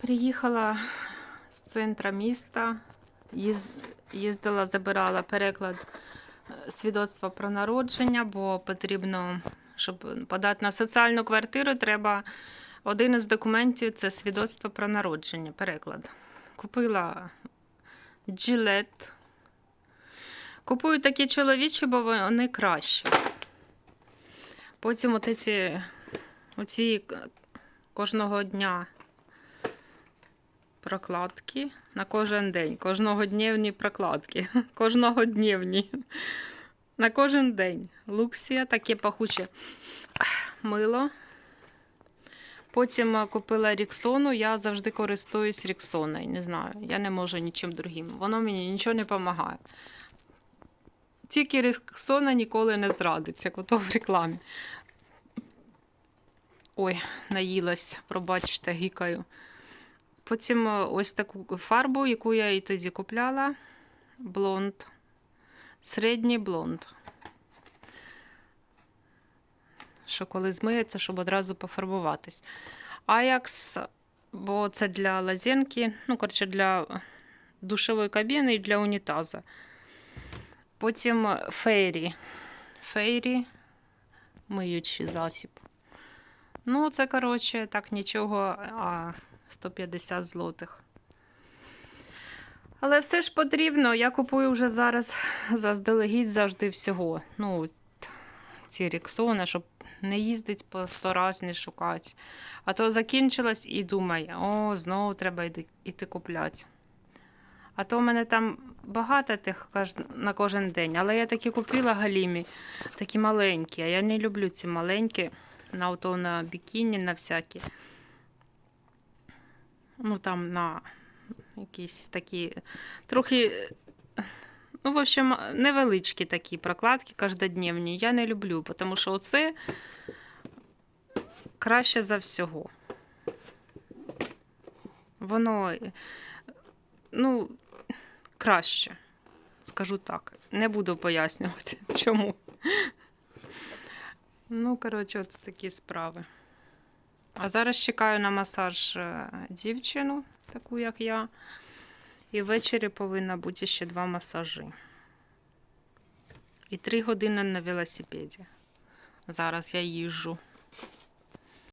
Приїхала з центра міста, їздила, забирала переклад е, свідоцтва про народження, бо потрібно, щоб подати на соціальну квартиру, треба один із документів це свідоцтво про народження, переклад. Купила джилет. Купую такі чоловічі, бо вони кращі. Потім от ці, оці кожного дня прокладки на кожен день. Кожногоднівні прокладки. Кожногоднівні. На кожен день. Луксія, таке пахуче мило. Потім е, купила Ріксону. Я завжди користуюсь Ріксоною. Не знаю, я не можу нічим другим. Воно мені нічого не допомагає. Тільки Ріксона ніколи не зрадить, як ото в рекламі. Ой, наїлась, пробачте, гікаю. Потім е, ось таку фарбу, яку я і тоді купляла. Блонд. Середній блонд. Що коли змиється, щоб одразу пофарбуватись. Аякс, бо це для лазенки, ну, коротше, для душової кабіни і для унітаза. Потім фейрі. Фейрі миючий засіб. Ну, це, коротше, так нічого, а 150 злотих. Але все ж потрібно. Я купую вже зараз заздалегідь завжди всього. Ну, ці ріксони, щоб не їздить по сто раз, не шукати. А то закінчилось і думає, о, знову треба йти, йти купляти. А то в мене там багато тих на кожен день. Але я такі купила галімі, такі маленькі. А я не люблю ці маленькі на ото на бікіні, на всякі. Ну там на якісь такі трохи. Ну, в общем, невеличкі такі прокладки кожнодневні. Я не люблю, тому що оце краще за всього. Воно, ну, краще, скажу так. Не буду пояснювати, чому. Ну, коротше, от такі справи. А зараз чекаю на масаж е, дівчину, таку як я. І ввечері повинна бути ще два масажі. І три години на велосипеді. Зараз я їжджу.